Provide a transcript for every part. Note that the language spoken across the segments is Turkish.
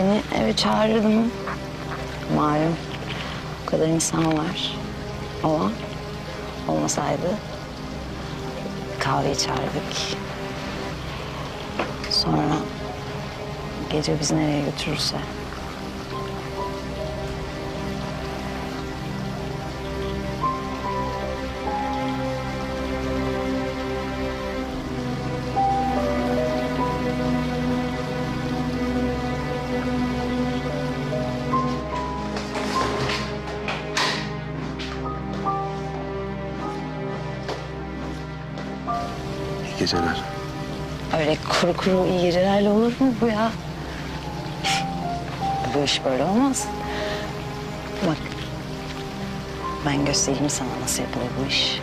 eve çağırırdım. Malum o kadar insan var. Ama olmasaydı kahve içerdik. Sonra gece bizi nereye götürürse. Geceler. Öyle kuru kuru iyi gecelerle olur mu bu ya? bu iş böyle olmaz. Bak ben göstereyim sana nasıl yapılır bu iş.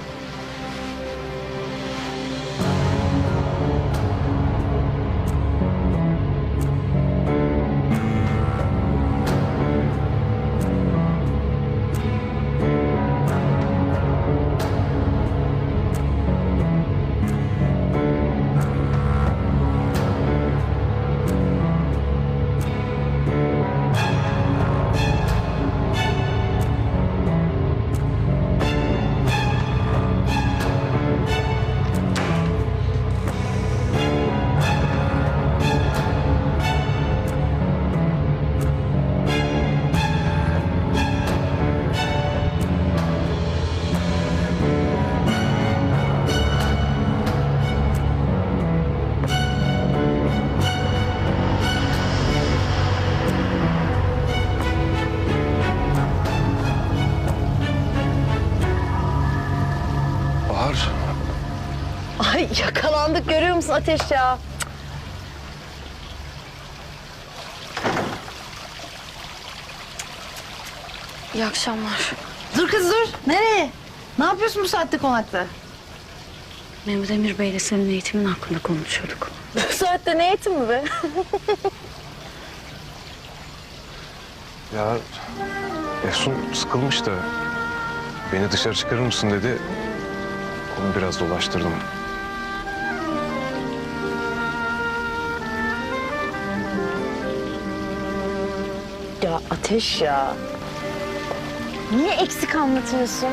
Yakalandık görüyor musun Ateş ya? İyi akşamlar. Dur kız dur. Nereye? Ne yapıyorsun bu saatte konakta? Mehmet Emir Bey'le senin eğitimin hakkında konuşuyorduk. Bu saatte ne eğitimi be? Ya Efsun sıkılmış da beni dışarı çıkarır mısın dedi. Onu biraz dolaştırdım. Ya Ateş ya. Niye eksik anlatıyorsun?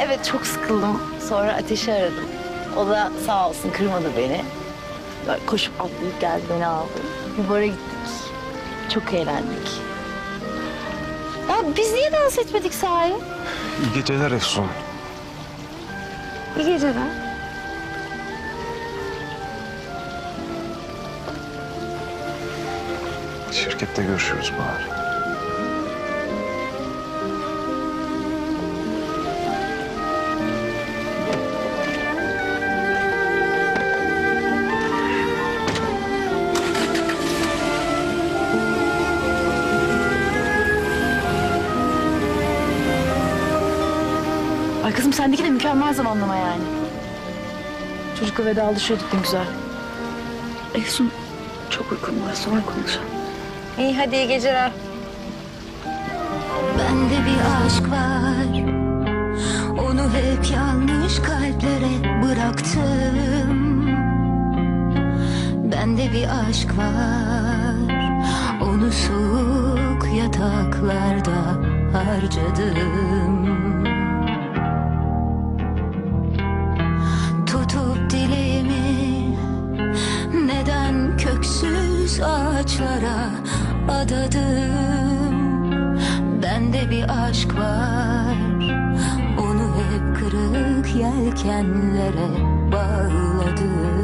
Evet çok sıkıldım. Sonra Ateş'i aradım. O da sağ olsun kırmadı beni. Böyle koşup atlayıp geldi beni aldı. Bir bara gittik. Çok eğlendik. Ya biz niye dans etmedik sahi? İyi geceler Efsun. İyi geceler. Şirkette görüşürüz Bahar. Ay kızım sendeki de mükemmel zamanlama yani. Çocukla vedalaşıyorduk ne güzel. Efsun çok uykum var sonra konuşalım. İyi hadi iyi geceler. Bende bir aşk var. Onu hep yanlış kalplere bıraktım. Bende bir aşk var. Onu soğuk yataklarda harcadım adadım. Bende bir aşk var. Onu hep kırık yelkenlere bağladım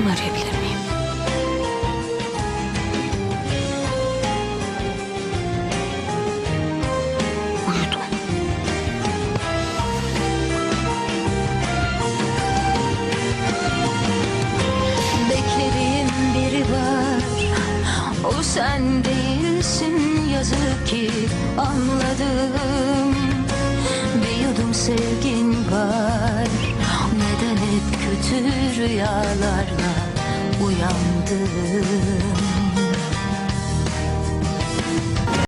Babamı arayabilir miyim? Beklediğim biri var. O sen değilsin yazık ki anladım. Bir yudum sevgin var kötü rüyalarla uyandım